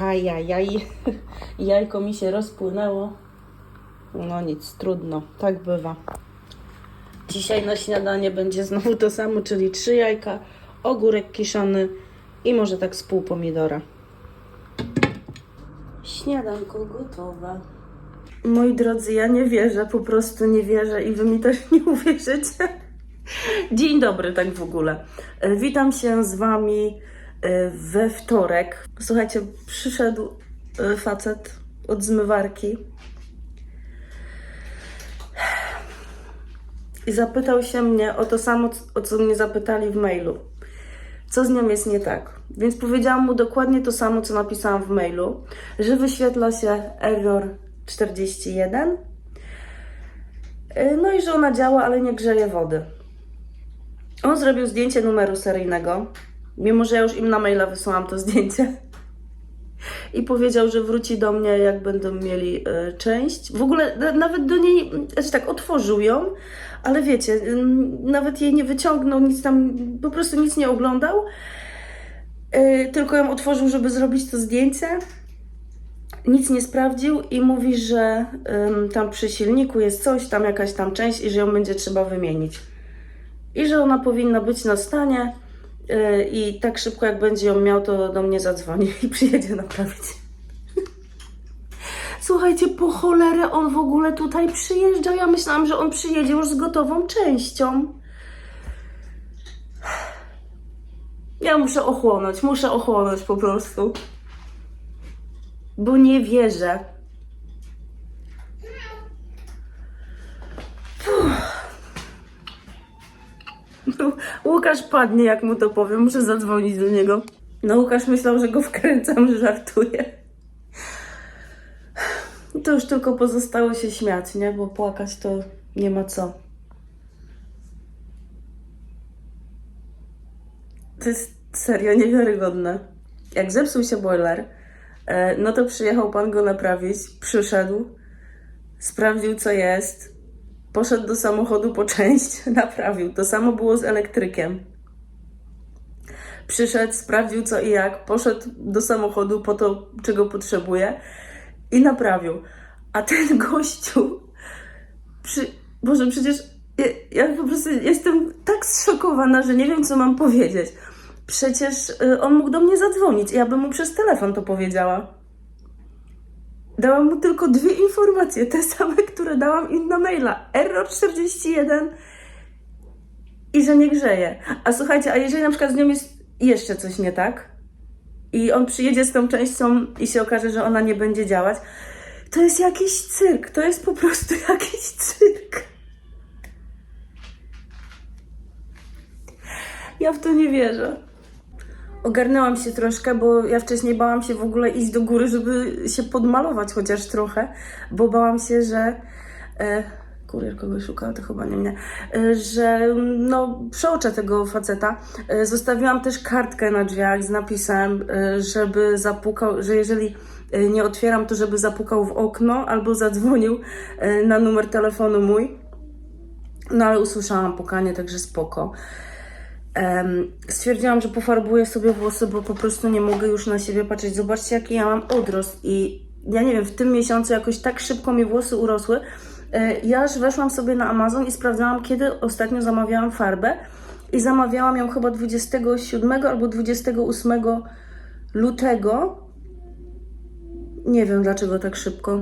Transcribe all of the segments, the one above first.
Ajajaj, jajko mi się rozpłynęło. No nic, trudno, tak bywa. Dzisiaj na śniadanie będzie znowu to samo, czyli trzy jajka, ogórek kiszony i może tak z pół pomidora. Śniadanko gotowe. Moi drodzy, ja nie wierzę, po prostu nie wierzę i wy mi też nie uwierzycie. Dzień dobry, tak w ogóle. E, Witam się z wami we wtorek. Słuchajcie, przyszedł e, facet od zmywarki i zapytał się mnie o to samo, o co mnie zapytali w mailu. Co z nią jest nie tak? Więc powiedziałam mu dokładnie to samo, co napisałam w mailu, że wyświetla się error 41, e, no i że ona działa, ale nie grzeje wody. On zrobił zdjęcie numeru seryjnego, mimo że ja już im na maila wysłałam to zdjęcie. I powiedział, że wróci do mnie, jak będą mieli e, część. W ogóle na- nawet do niej, znaczy tak, otworzył ją, ale wiecie, nawet jej nie wyciągnął, nic tam, po prostu nic nie oglądał. E, tylko ją otworzył, żeby zrobić to zdjęcie. Nic nie sprawdził i mówi, że tam przy silniku jest coś, tam jakaś tam część i że ją będzie trzeba wymienić i że ona powinna być na stanie i tak szybko jak będzie ją miał, to do mnie zadzwoni i przyjedzie naprawić. Słuchajcie, po cholerę on w ogóle tutaj przyjeżdża. Ja myślałam, że on przyjedzie już z gotową częścią. Ja muszę ochłonąć, muszę ochłonąć po prostu. Bo nie wierzę. Łukasz padnie, jak mu to powiem. Muszę zadzwonić do niego. No, Łukasz myślał, że go wkręcam, że żartuję. To już tylko pozostało się śmiać, nie? Bo płakać to nie ma co. To jest serio niewiarygodne. Jak zepsuł się boiler, e, no to przyjechał pan go naprawić, przyszedł, sprawdził co jest, Poszedł do samochodu po część, naprawił. To samo było z elektrykiem. Przyszedł, sprawdził co i jak, poszedł do samochodu po to, czego potrzebuje i naprawił. A ten gościu, przy... Boże, przecież ja, ja po prostu jestem tak zszokowana, że nie wiem, co mam powiedzieć. Przecież y, on mógł do mnie zadzwonić, ja bym mu przez telefon to powiedziała. Dałam mu tylko dwie informacje, te same, które dałam im na maila. Error 41 i że nie grzeje. A słuchajcie, a jeżeli na przykład z nią jest jeszcze coś nie tak i on przyjedzie z tą częścią i się okaże, że ona nie będzie działać, to jest jakiś cyrk. To jest po prostu jakiś cyrk. Ja w to nie wierzę. Ogarnęłam się troszkę, bo ja wcześniej bałam się w ogóle iść do góry, żeby się podmalować chociaż trochę, bo bałam się, że. E, kurier kogoś szukał, to chyba nie mnie, e, że no, przeoczę tego faceta. E, zostawiłam też kartkę na drzwiach z napisem, e, żeby zapukał, że jeżeli e, nie otwieram, to żeby zapukał w okno albo zadzwonił e, na numer telefonu mój. No ale usłyszałam pukanie, także spoko. Stwierdziłam, że pofarbuję sobie włosy, bo po prostu nie mogę już na siebie patrzeć. Zobaczcie, jaki ja mam odrost i ja nie wiem, w tym miesiącu jakoś tak szybko mi włosy urosły. Ja aż weszłam sobie na Amazon i sprawdzałam, kiedy ostatnio zamawiałam farbę i zamawiałam ją chyba 27 albo 28 lutego. Nie wiem dlaczego tak szybko.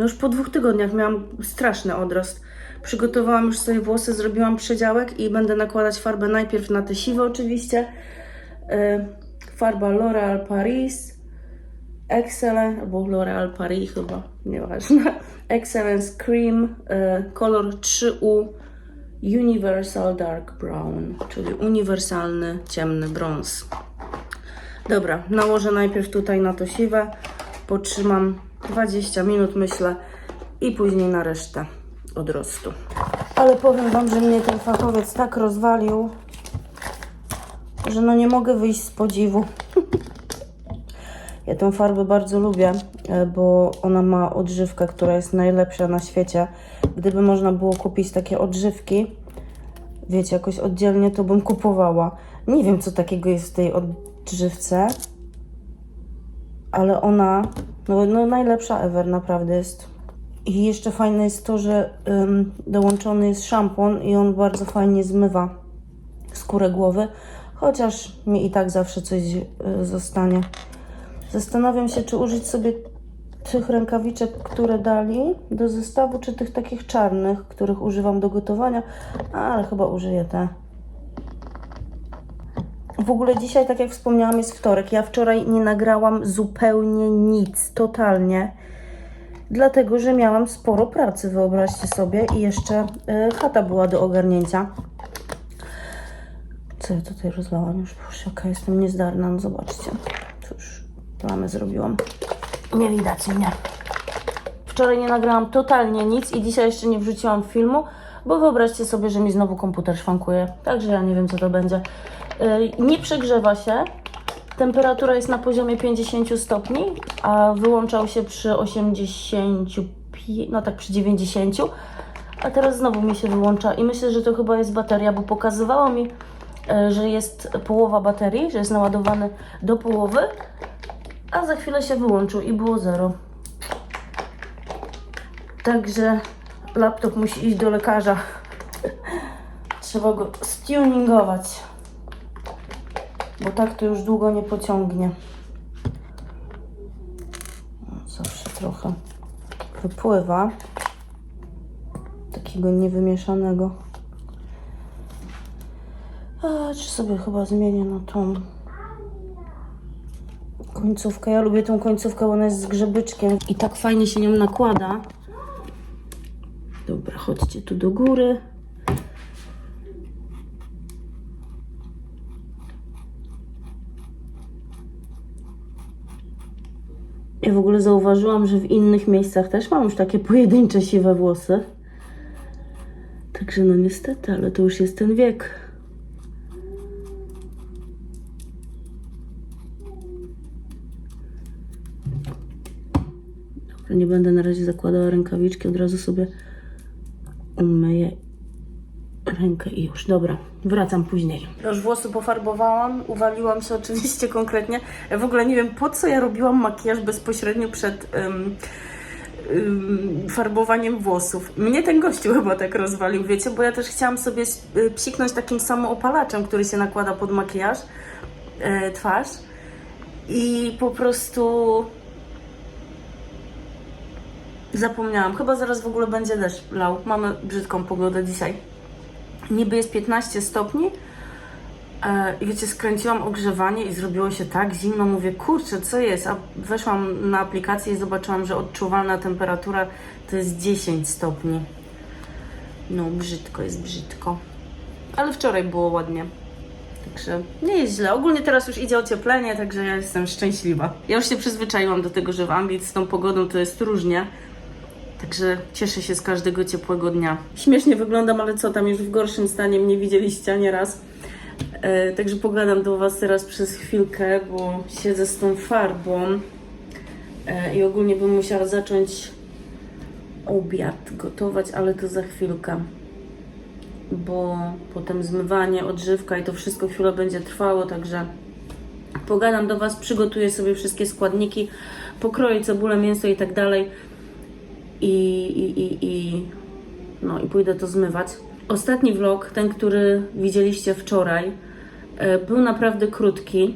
No już po dwóch tygodniach miałam straszny odrost. Przygotowałam już sobie włosy, zrobiłam przedziałek i będę nakładać farbę najpierw na te siwe oczywiście. E, Farba L'Oreal Paris. Excellent, albo L'Oreal Paris chyba, nieważne. Excellence Cream, e, kolor 3U Universal Dark Brown, czyli uniwersalny ciemny brąz. Dobra, nałożę najpierw tutaj na to siwe, potrzymam 20 minut myślę i później na resztę odrostu. Ale powiem Wam, że mnie ten fachowiec tak rozwalił, że no nie mogę wyjść z podziwu. Ja tę farbę bardzo lubię, e, bo ona ma odżywkę, która jest najlepsza na świecie. Gdyby można było kupić takie odżywki, wiecie, jakoś oddzielnie, to bym kupowała. Nie wiem, co takiego jest w tej odżywce. Ale ona, no, no najlepsza ever naprawdę jest. I jeszcze fajne jest to, że ym, dołączony jest szampon i on bardzo fajnie zmywa skórę głowy, chociaż mi i tak zawsze coś y, zostanie. Zastanawiam się, czy użyć sobie tych rękawiczek, które dali do zestawu, czy tych takich czarnych, których używam do gotowania, ale chyba użyję te. W ogóle dzisiaj, tak jak wspomniałam, jest wtorek. Ja wczoraj nie nagrałam zupełnie nic, totalnie. Dlatego, że miałam sporo pracy, wyobraźcie sobie, i jeszcze y, chata była do ogarnięcia. Co ja tutaj rozlałam już? Boże, jaka jestem niezdarna, no zobaczcie. Cóż, plamę zrobiłam. Nie widać mnie. Wczoraj nie nagrałam totalnie nic i dzisiaj jeszcze nie wrzuciłam filmu, bo wyobraźcie sobie, że mi znowu komputer szwankuje. Także ja nie wiem, co to będzie. Yy, nie przegrzewa się. Temperatura jest na poziomie 50 stopni, a wyłączał się przy 80, no tak przy 90. A teraz znowu mi się wyłącza i myślę, że to chyba jest bateria, bo pokazywało mi, yy, że jest połowa baterii, że jest naładowany do połowy, a za chwilę się wyłączył i było zero. Także laptop musi iść do lekarza. Trzeba go stuningować. Bo tak to już długo nie pociągnie. No, Zawsze trochę wypływa. Takiego niewymieszanego. A, czy sobie chyba zmienię na tą końcówkę. Ja lubię tą końcówkę, bo ona jest z grzebyczkiem i tak fajnie się nią nakłada. Dobra, chodźcie tu do góry. Ja w ogóle zauważyłam, że w innych miejscach też mam już takie pojedyncze siwe włosy. Także no niestety, ale to już jest ten wiek. Dobra, nie będę na razie zakładała rękawiczki, od razu sobie umyję rękę i już. Dobra, wracam później. Już włosy pofarbowałam, uwaliłam się oczywiście konkretnie. W ogóle nie wiem, po co ja robiłam makijaż bezpośrednio przed ym, farbowaniem włosów. Mnie ten gościu chyba tak rozwalił, wiecie, bo ja też chciałam sobie y, psiknąć takim samoopalaczem, który się nakłada pod makijaż, y, twarz. I po prostu Zapomniałam. Chyba zaraz w ogóle będzie deszcz lał. Mamy brzydką pogodę dzisiaj. Niby jest 15 stopni. E, I wiecie, skręciłam ogrzewanie i zrobiło się tak zimno. Mówię, kurczę, co jest? A weszłam na aplikację i zobaczyłam, że odczuwalna temperatura to jest 10 stopni. No, brzydko jest brzydko. Ale wczoraj było ładnie. Także nie jest źle. Ogólnie teraz już idzie ocieplenie, także ja jestem szczęśliwa. Ja już się przyzwyczaiłam do tego, że w Anglii z tą pogodą to jest różnie. Także cieszę się z każdego ciepłego dnia. Śmiesznie wyglądam, ale co tam już w gorszym stanie mnie widzieliście, a nie raz. E, także pogadam do Was teraz przez chwilkę, bo siedzę z tą farbą e, i ogólnie bym musiała zacząć obiad gotować, ale to za chwilkę. Bo potem zmywanie, odżywka i to wszystko chwilę będzie trwało, także pogadam do Was, przygotuję sobie wszystkie składniki, pokroję cebulę, mięso i tak dalej i, i, i, i, no, i pójdę to zmywać. Ostatni vlog, ten, który widzieliście wczoraj, e, był naprawdę krótki,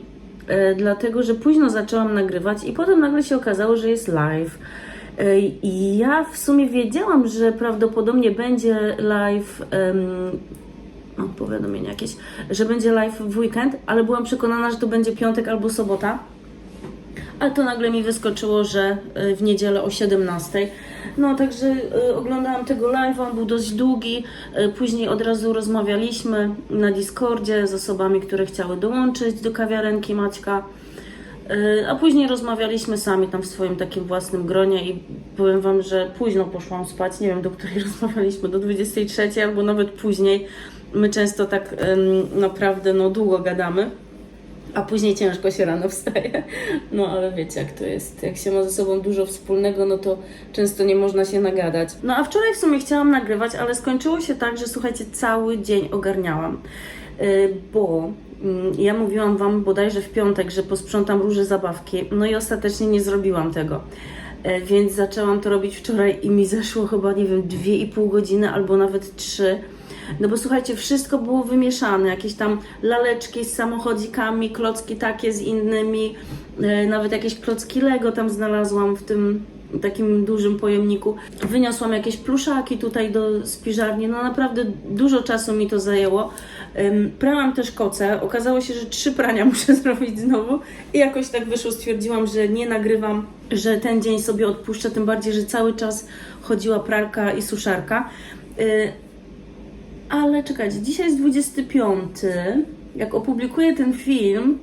e, dlatego że późno zaczęłam nagrywać i potem nagle się okazało, że jest live. E, I ja w sumie wiedziałam, że prawdopodobnie będzie live. em, no, powiadomienie jakieś, że będzie live w weekend, ale byłam przekonana, że to będzie piątek albo sobota. Ale to nagle mi wyskoczyło, że y, w niedzielę o 17. No także y, oglądałam tego live, on był dość długi. Y, Później od razu rozmawialiśmy na Discordzie z osobami, które chciały dołączyć do kawiarenki Maćka. A później rozmawialiśmy sami tam w swoim takim własnym gronie i powiem Wam, że późno poszłam spać. Nie wiem, do której rozmawialiśmy, do 23 albo nawet później. My często tak naprawdę no, długo gadamy a później ciężko się rano wstaje. No ale wiecie, jak to jest. Jak się ma ze sobą dużo wspólnego, no to często nie można się nagadać. No a wczoraj w sumie chciałam nagrywać, ale skończyło się tak, że słuchajcie, cały dzień ogarniałam. Yy, bo Mm, Ja mówiłam Wam bodajże w piątek, że posprzątam róże zabawki, no i ostatecznie nie zrobiłam tego. E, Więc zaczęłam to robić wczoraj i mi zeszło chyba, nie wiem, 2,5 godziny albo nawet 3. No bo słuchajcie, wszystko było wymieszane, jakieś tam laleczki z samochodzikami, klocki takie z innymi, e, nawet jakieś klocki Lego tam znalazłam w tym takim dużym pojemniku. Wyniosłam jakieś pluszaki tutaj do spiżarni, no naprawdę dużo czasu mi to zajęło. Prałam też koce, okazało się, że trzy prania muszę zrobić znowu i jakoś tak wyszło, stwierdziłam, że nie nagrywam, że ten dzień sobie odpuszczę, tym bardziej, że cały czas chodziła pralka i suszarka. Ale czekajcie, dzisiaj jest 25. Jak opublikuję ten film,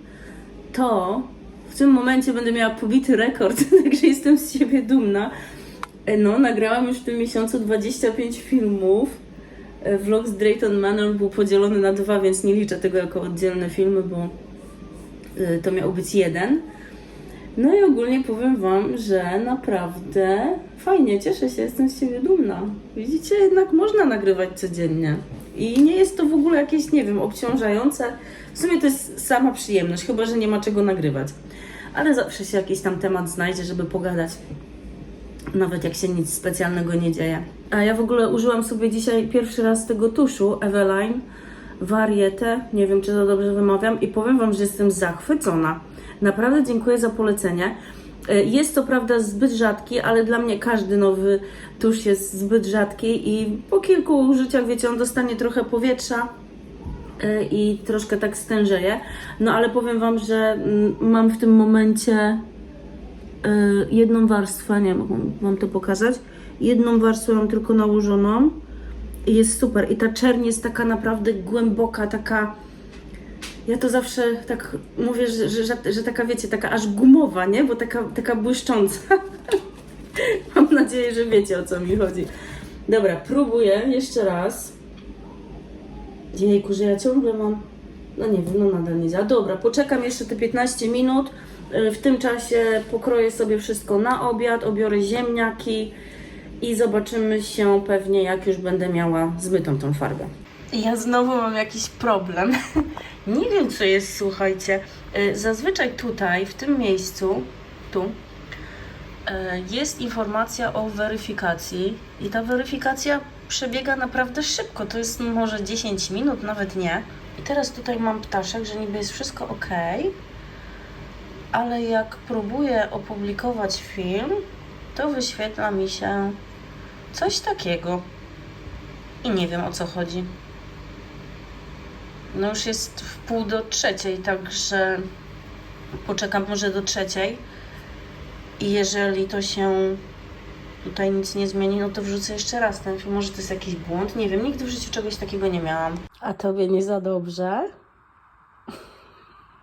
to w tym momencie będę miała pobity rekord, także jestem z siebie dumna. E, No, nagrałam już w tym miesiącu 25 filmów. E, Vlog z Drayton Manor był podzielony na dwa, więc nie liczę tego jako oddzielne filmy, bo e, to miał być jeden. No i ogólnie powiem Wam, że naprawdę fajnie, cieszę się, jestem z siebie dumna. Widzicie, jednak można nagrywać codziennie. I nie jest to w ogóle jakieś, nie wiem, obciążające. W sumie to jest sama przyjemność, chyba że nie ma czego nagrywać. Ale zawsze się jakiś tam temat znajdzie, żeby pogadać. Nawet jak się nic specjalnego nie dzieje. A ja w ogóle użyłam sobie dzisiaj pierwszy raz tego tuszu Eveline Variete. Nie wiem, czy to dobrze wymawiam. I powiem Wam, że jestem zachwycona. Naprawdę dziękuję za polecenie. E, Jest to prawda zbyt rzadki, ale dla mnie każdy nowy tusz jest zbyt rzadki i po kilku użyciach, wiecie, on dostanie trochę powietrza e, i troszkę tak stężeje. No ale powiem Wam, że mm, mam w tym momencie y, jedną warstwę, nie mogę Wam to pokazać. Jedną warstwę mam tylko nałożoną i jest super. I ta czerń jest taka naprawdę głęboka, taka. Ja to zawsze tak mówię, że, że, że, że taka wiecie, taka aż gumowa, nie? Bo taka, taka błyszcząca. mam nadzieję, że wiecie o co mi chodzi. Dobra, próbuję jeszcze raz. Jejku, że ja ciągle mam. No nie wiem, no nadal nie działa. Dobra, poczekam jeszcze te 15 minut. Y, W tym czasie pokroję sobie wszystko na obiad, obiorę ziemniaki i zobaczymy się pewnie, jak już będę miała zmytą tą farbę. Ja znowu mam jakiś problem. nie wiem, co jest, słuchajcie. Y, Zazwyczaj tutaj, w tym miejscu, tu, y, jest informacja o weryfikacji i ta weryfikacja przebiega naprawdę szybko. To jest może 10 minut, nawet nie. I teraz tutaj mam ptaszek, że niby jest wszystko ok, ale jak próbuję opublikować film, to wyświetla mi się coś takiego. I nie wiem o co chodzi. No już jest w pół do trzeciej, także poczekam może do trzeciej. I jeżeli to się tutaj nic nie zmieni, no to wrzucę jeszcze raz ten film. Może to jest jakiś błąd? Nie wiem, nigdy w życiu czegoś takiego nie miałam. A tobie nie za dobrze?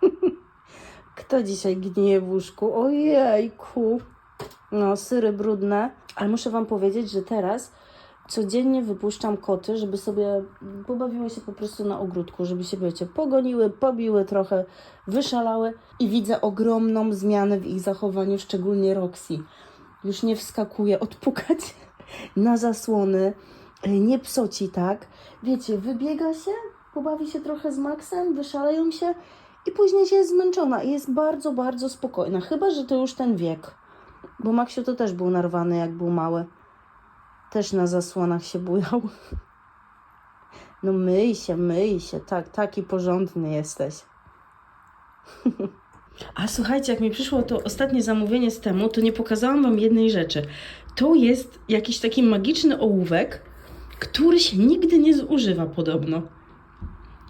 Kto dzisiaj gnije w łóżku? Ojejku. No, syry brudne. Ale muszę Wam powiedzieć, że teraz codziennie wypuszczam koty, żeby sobie pobawiły się po prostu na ogródku, żeby się, wiecie, pogoniły, pobiły trochę, wyszalały i widzę ogromną zmianę w ich zachowaniu, szczególnie Roxy. Już nie wskakuje odpukać na zasłony, nie psoci tak. Wiecie, wybiega się, pobawi się trochę z Maxem, wyszaleją się i później się jest zmęczona i jest bardzo, bardzo spokojna. Chyba, że to już ten wiek. Bo Maksiu to też był narwany, jak był mały. Też na zasłonach się bujał. No myj się, myj się. Tak, taki porządny jesteś. A słuchajcie, jak mi przyszło to ostatnie zamówienie z temu, to nie pokazałam Wam jednej rzeczy. To jest jakiś taki magiczny ołówek, który się nigdy nie zużywa podobno.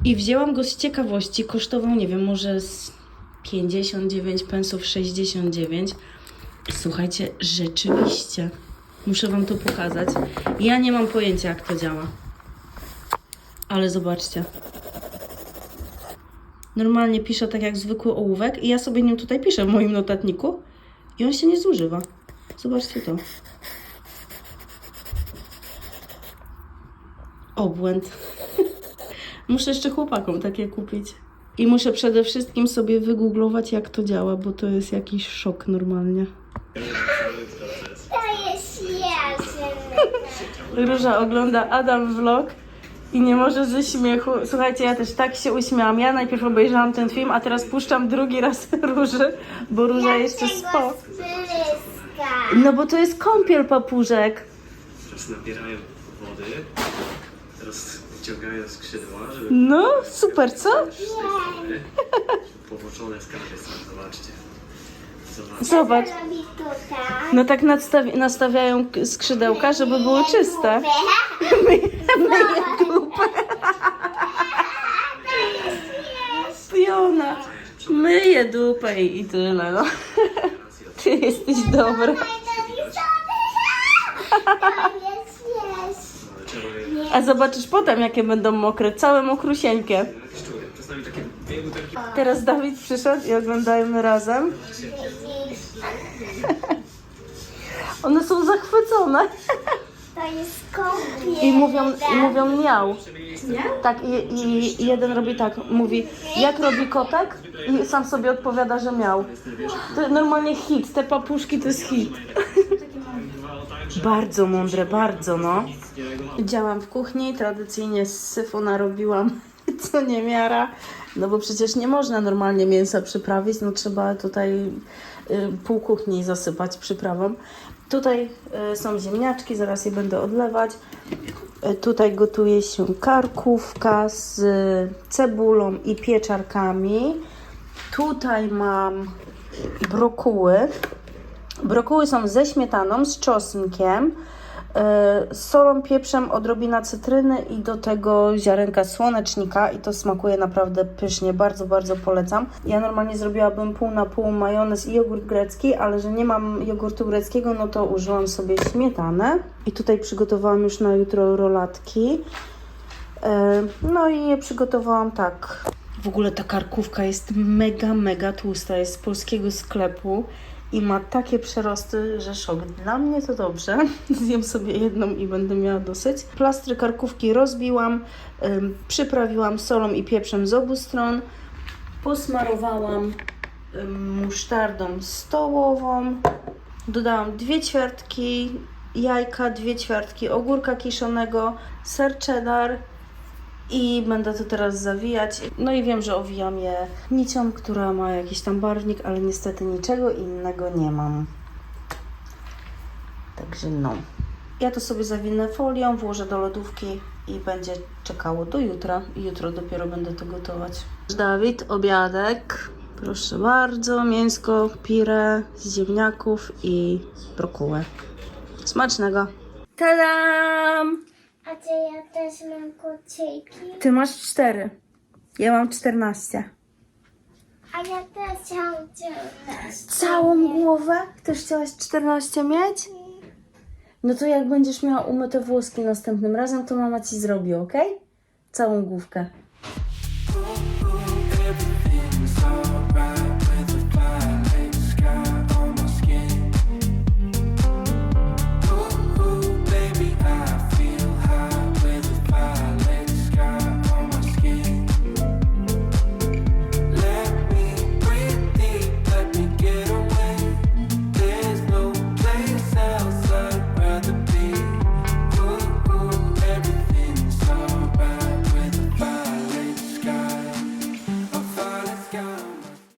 I wzięłam go z ciekawości. Kosztował, nie wiem, może z 59 pensów, 69. Słuchajcie, rzeczywiście. Muszę Wam to pokazać. Ja nie mam pojęcia, jak to działa. Ale zobaczcie. Normalnie piszę tak jak zwykły ołówek i ja sobie nim tutaj piszę w moim notatniku i on się nie zużywa. Zobaczcie to. Obłęd. muszę jeszcze chłopakom takie kupić. I muszę przede wszystkim sobie wygooglować, jak to działa, bo to jest jakiś szok normalnie. To jest jasne. Róża ogląda Adam vlog I nie może ze śmiechu. Słuchajcie, ja też tak się uśmiałam. Ja najpierw obejrzałam ten film, a teraz puszczam drugi raz Róży, bo Róża jeszcze spo. No bo to jest kąpiel papużek. Teraz nabierają wody, teraz wyciągają skrzydła, żeby No, super, co? sztywny. Powoczone skarby są, zobaczcie. Zobacz. Tutaj? No tak nadstawi- nastawiają k- skrzydełka, żeby były czyste. Myję dupę. Piona. Myję dupę i i tyle, no. Ty jesteś dobra. A zobaczysz potem, jakie będą mokre. Całe mokrusieńkie. jak szczury. Czasami takie dwie butelki. Teraz Dawid przyszedł i oglądajmy razem. One są zachwycone. To jest kąpiel. I mówią, i mówią miał. Tak, i, i jeden robi tak, mówi, jak robi kotek? I sam sobie odpowiada, że miał. To normalnie hit, te papuszki to jest hit. Bardzo mądre, bardzo no. Działam w kuchni, tradycyjnie z syfu narobiłam co niemiara, no bo przecież nie można normalnie mięsa przyprawić, no trzeba tutaj y, pół kuchni zasypać przyprawą. Tutaj y, są ziemniaczki, zaraz je będę odlewać. Y, Tutaj gotuje się karkówka z cebulą i pieczarkami. Tutaj mam brokuły. Brokuły są ze śmietaną, z czosnkiem, z solą, pieprzem, odrobina cytryny i do tego ziarenka słonecznika i to smakuje naprawdę pysznie, bardzo, bardzo polecam. Ja normalnie zrobiłabym pół na pół majonez i jogurt grecki, ale że nie mam jogurtu greckiego, no to użyłam sobie śmietanę. I tutaj przygotowałam już na jutro rolatki. E, No i je przygotowałam tak. W ogóle ta karkówka jest mega, mega tłusta. Jest z polskiego sklepu i ma takie przerosty, że szok. Dla mnie to dobrze. Zjem sobie jedną i będę miała dosyć. Plastry karkówki rozbiłam, przyprawiłam solą i pieprzem z obu stron. Posmarowałam musztardą stołową. Dodałam dwie ćwiartki jajka, dwie ćwiartki ogórka kiszonego, ser cheddar i będę to teraz zawijać. No i wiem, że owijam je nicią, która ma jakiś tam barwnik, ale niestety niczego innego nie mam. Także no. Ja to sobie zawinę folią, włożę do lodówki i będzie czekało do jutra. Jutro dopiero będę to gotować. Dawid, obiadek. Proszę bardzo, mięsko, pire z ziemniaków i brokuły. Smacznego. Tadam! A czy ja też mam kucyki? Ty masz cztery. Ja mam czternaście. A ja też chciałam. Całą głowę? Też chciałaś 14 mieć? No to jak będziesz miała umyte włoski następnym razem, to mama ci zrobi, ok? Całą główkę.